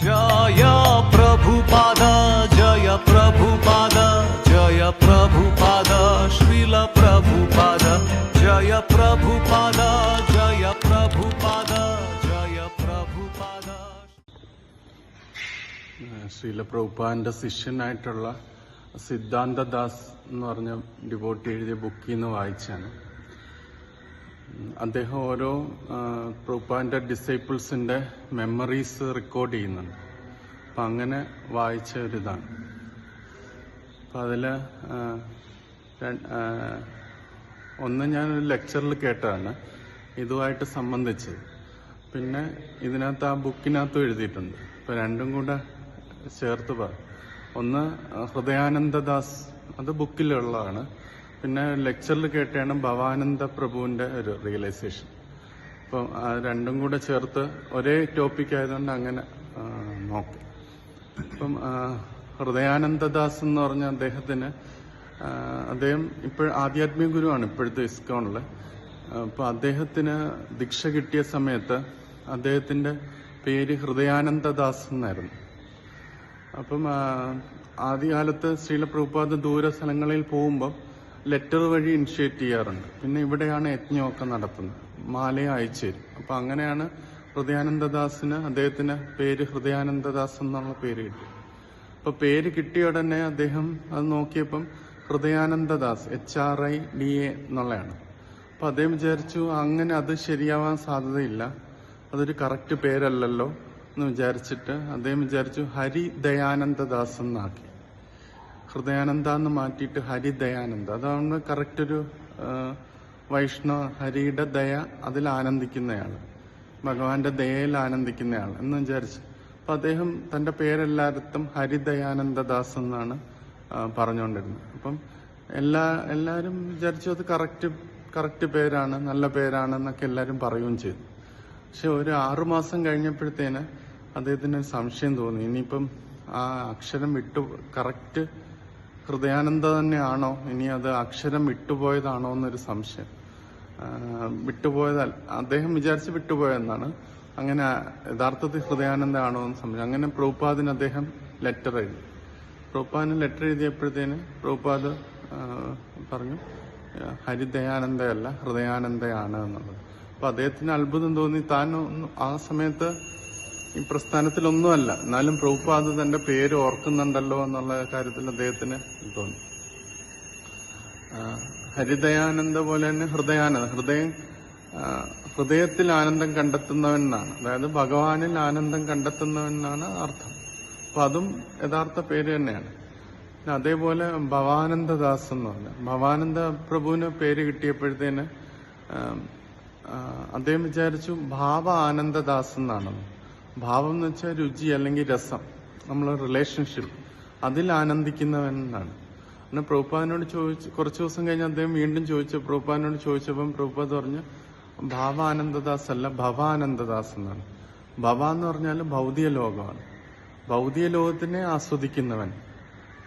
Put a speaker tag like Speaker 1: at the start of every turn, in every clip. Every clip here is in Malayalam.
Speaker 1: ജയ പ്രഭുപാദ ജയ പ്രഭുപാദ ജയ പ്രഭുപാദ ശ്രീല പ്രഭുപാദ ജയ പ്രഭുപാദ ജയ പ്രഭുപാദ ജയ പ്രഭുപാദ
Speaker 2: ശ്രീല പ്രഭുപാദന്റെ ശിഷ്യനായിട്ടുള്ള സിദ്ധാന്തദാസ് എന്ന് പറഞ്ഞ ഡിവോട്ടി എഴുതിയ ബുക്കിൽ നിന്ന് വായിച്ചാണ് അദ്ദേഹം ഓരോ പ്രൂപ്പാന്റെ ഡിസൈപ്പിൾസിന്റെ മെമ്മറീസ് റെക്കോർഡ് ചെയ്യുന്നുണ്ട്. അപ്പം അങ്ങനെ വായിച്ച ഒരിതാണ്. അപ്പം അതിൽ ഒന്ന് ഞാനൊരു ലെക്ചറിൽ കേട്ടതാണ്. ഇതുമായിട്ട് സംബന്ധിച്ച്. പിന്നെ ഇതിനകത്ത് ആ ബുക്കിനകത്തും എഴുതിയിട്ടുണ്ട്. അപ്പം രണ്ടും കൂടെ ചേർത്ത് പറ. ഒന്ന് ഹൃദയാനന്ദദാസ് അത് ബുക്കിലുള്ളതാണ് പിന്നെ ലെക്ചറിൽ കേട്ടാണ് ഭവാനന്ദ പ്രഭുവിന്റെ ഒരു റിയലൈസേഷൻ അപ്പം രണ്ടും കൂടെ ചേർത്ത് ഒരേ ടോപ്പിക് ആയതുകൊണ്ട് അങ്ങനെ നോക്കും. ഇപ്പം ഹൃദയാനന്ദദാസ് എന്ന് പറഞ്ഞ അദ്ദേഹത്തിന് അദ്ദേഹം ഇപ്പോൾ ആധ്യാത്മിക ഗുരുവാണ് ഇപ്പോഴത്തെ ഇസ്കോണിൽ അപ്പോൾ അദ്ദേഹത്തിന് ദീക്ഷ കിട്ടിയ സമയത്ത് അദ്ദേഹത്തിന്റെ പേര് ഹൃദയാനന്ദദാസ് എന്നായിരുന്നു. അപ്പം ആദ്യകാലത്ത് ശ്രീല പ്രഭുപാദ് ദൂര സ്ഥലങ്ങളിൽ പോകുമ്പോൾ ലെറ്റർ വഴി ഇനിഷ്യേറ്റ് ചെയ്യാറുണ്ട്. പിന്നെ ഇവിടെയാണ് യജ്ഞമൊക്കെ നടത്തുന്നത്. മാലയെ അയച്ചു തരും. അപ്പം അങ്ങനെയാണ് ഹൃദയാനന്ദദാസിന് അദ്ദേഹത്തിന് പേര് ഹൃദയാനന്ദദാസ് എന്നുള്ള പേര് കിട്ടി. അപ്പൊ പേര് കിട്ടിയ ഉടനെ അദ്ദേഹം അത് നോക്കിയപ്പം Hridayanandadas H R I D A എന്നുള്ളതാണ് അപ്പൊ അദ്ദേഹം വിചാരിച്ചു അങ്ങനെ അത് ശരിയാവാൻ സാധ്യതയില്ല. അതൊരു കറക്റ്റ് പേരല്ലല്ലോ എന്ന് വിചാരിച്ചിട്ട് അദ്ദേഹം വിചാരിച്ചു ഹരി ദയാനന്ദദാസ് എന്നാക്കി. ഹൃദയാനന്ദ എന്ന് മാറ്റിയിട്ട് ഹരിദയാനന്ദ അതാണ് കറക്റ്റ് ഒരു വൈഷ്ണവ ഹരിയുടെ ദയ അതിൽ ആനന്ദിക്കുന്നയാൾ. ഭഗവാന്റെ ദയയിൽ ആനന്ദിക്കുന്നയാൾ എന്ന് വിചാരിച്ച്. അപ്പൊ അദ്ദേഹം തന്റെ പേരെല്ലായിടത്തും ഹരിദയാനന്ദദാസ് എന്നാണ് പറഞ്ഞുകൊണ്ടിരുന്നത്. അപ്പം എല്ലാ എല്ലാവരും വിചാരിച്ചു അത് കറക്റ്റ് കറക്റ്റ് പേരാണ് നല്ല പേരാണ് എന്നൊക്കെ എല്ലാവരും പറയുകയും ചെയ്തു. പക്ഷെ ഒരു ആറുമാസം കഴിഞ്ഞപ്പോഴത്തേന് അദ്ദേഹത്തിന് സംശയം തോന്നി. ഇനിയിപ്പം ആ അക്ഷരം വിട്ടു കറക്റ്റ് ഹൃദയാനന്ദ തന്നെയാണോ? ഇനി അത് അക്ഷരം വിട്ടുപോയതാണോ എന്നൊരു സംശയം. വിട്ടുപോയതല്ല. അദ്ദേഹം വിചാരിച്ച് വിട്ടുപോയെന്നാണ്. അങ്ങനെ യഥാർത്ഥത്തിൽ ഹൃദയാനന്ദ ആണോ എന്ന് സംശയം. അങ്ങനെ പ്രഭുപാദിന് അദ്ദേഹം ലെറ്റർ എഴുതി. പ്രഭുപാദിന് ലെറ്റർ എഴുതിയപ്പോഴത്തേന് പ്രഭുപാദ് പറഞ്ഞു ഹരിദയാനന്ദയല്ല ഹൃദയാനന്ദയാണ് എന്നുള്ളത്. അപ്പൊ അദ്ദേഹത്തിന് അത്ഭുതം തോന്നി. താൻ ആ സമയത്ത് ഈ പ്രസ്ഥാനത്തിലൊന്നുമല്ല. എന്നാലും പ്രഭുപാദ് തന്റെ പേര് ഓർക്കുന്നുണ്ടല്ലോ എന്നുള്ള കാര്യത്തിൽ അദ്ദേഹത്തിന് തോന്നി. ഹരിദയാനന്ദ പോലെ തന്നെ ഹൃദയാനന്ദ. ഹൃദയം ഹൃദയത്തിൽ ആനന്ദം കണ്ടെത്തുന്നവനാണ് അതായത് ഭഗവാനിൽ ആനന്ദം കണ്ടെത്തുന്നവനാണ് അർത്ഥം. അപ്പൊ അതും യഥാർത്ഥ പേര് തന്നെയാണ്. അതേപോലെ ഭവാനന്ദദാസ് എന്ന് പറഞ്ഞു ഭവാനന്ദ പ്രഭുവിന് പേര് കിട്ടിയപ്പോഴത്തേന് അദ്ദേഹം വിചാരിച്ചു ഭാവ ആനന്ദദാസ് എന്നാണെന്ന്. ഭാവം എന്ന് വെച്ചാൽ രുചി അല്ലെങ്കിൽ രസം. നമ്മളെ റിലേഷൻഷിപ്പ് അതിൽ ആനന്ദിക്കുന്നവൻ എന്നാണ് പിന്നെ പ്രഭുപാദിനോട് ചോദിച്ച് കുറച്ച് ദിവസം കഴിഞ്ഞ് അദ്ദേഹം വീണ്ടും ചോദിച്ചു. പ്രഭുപാദിനോട് ചോദിച്ചപ്പം പ്രഭുപാദ് പറഞ്ഞു ഭാവാനന്ദദാസ് അല്ല ഭവാനന്ദദാസ് എന്നാണ്. ഭവ എന്ന് പറഞ്ഞാൽ ഭൗതിക ലോകമാണ്. ഭൗതിക ലോകത്തിനെ ആസ്വദിക്കുന്നവൻ.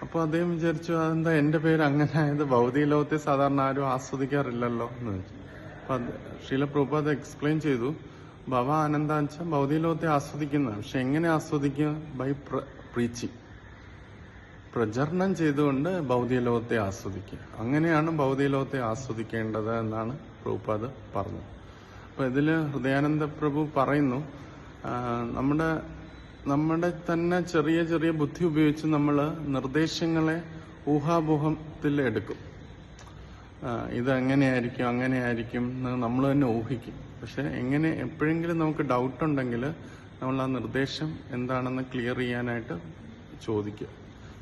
Speaker 2: അപ്പോൾ അദ്ദേഹം വിചാരിച്ചു അതെന്താ എന്റെ പേര് അങ്ങനെ ആയത്? ഭൗതിക ലോകത്തെ സാധാരണ ആരും ആസ്വദിക്കാറില്ലല്ലോ? എന്ന് വെച്ചു അപ്പം ശീല പ്രഭുപാദ് എക്സ്പ്ലെയിൻ ചെയ്തു. ഭവ ആനന്ദ വെച്ചാൽ ഭൗതിക ലോകത്തെ ആസ്വദിക്കുന്നതാണ് പക്ഷെ എങ്ങനെ ആസ്വദിക്കുക? ബൈ പ്രീച്ചിങ് പ്രചരണം ചെയ്തുകൊണ്ട് ഭൗതിക ലോകത്തെ ആസ്വദിക്കുക. അങ്ങനെയാണ് ഭൗതിക ലോകത്തെ ആസ്വദിക്കേണ്ടത് എന്നാണ് പ്രഭുപാദ് പറഞ്ഞത്. അപ്പൊ ഇതിൽ ഹൃദയാനന്ദ പ്രഭു പറയുന്നു നമ്മുടെ നമ്മുടെ തന്നെ ചെറിയ ചെറിയ ബുദ്ധി ഉപയോഗിച്ച് നമ്മൾ നിർദ്ദേശങ്ങളെ ഊഹാപോഹത്തിൽ എടുക്കും. ഇത് എങ്ങനെയായിരിക്കും അങ്ങനെയായിരിക്കും എന്ന് നമ്മൾ തന്നെ ഊഹിക്കും. പക്ഷെ എങ്ങനെ എപ്പോഴെങ്കിലും നമുക്ക് ഡൗട്ട് ഉണ്ടെങ്കിൽ നമ്മൾ ആ നിർദ്ദേശം എന്താണെന്ന് ക്ലിയർ ചെയ്യാനായിട്ട് ചോദിക്കുക.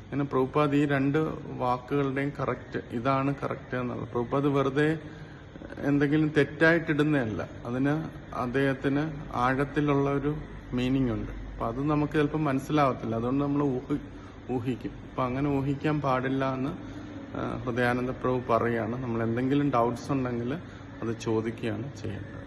Speaker 2: അങ്ങനെ പ്രഭുപാദ് ഈ രണ്ട് വാക്കുകളുടെയും കറക്റ്റ് ഇതാണ് കറക്റ്റ് എന്നുള്ളത്. പ്രഭുപാദ് വെറുതെ എന്തെങ്കിലും തെറ്റായിട്ടിടുന്നതല്ല. അതിന് അദ്ദേഹത്തിന് ആഴത്തിലുള്ള ഒരു മീനിങ് ഉണ്ട്. അപ്പൊ അത് നമുക്ക് ചിലപ്പോൾ മനസ്സിലാവത്തില്ല. അതുകൊണ്ട് നമ്മൾ ഊഹി ഊഹിക്കും. അപ്പൊ അങ്ങനെ ഊഹിക്കാൻ പാടില്ല എന്ന് ഹൃദയാനന്ദ പ്രഭു പറയുകയാണ് നമ്മൾ എന്തെങ്കിലും ഡൗട്ട്സ് ഉണ്ടെങ്കിൽ അത് ചോദിക്കുകയാണ് ചെയ്യേണ്ടത്.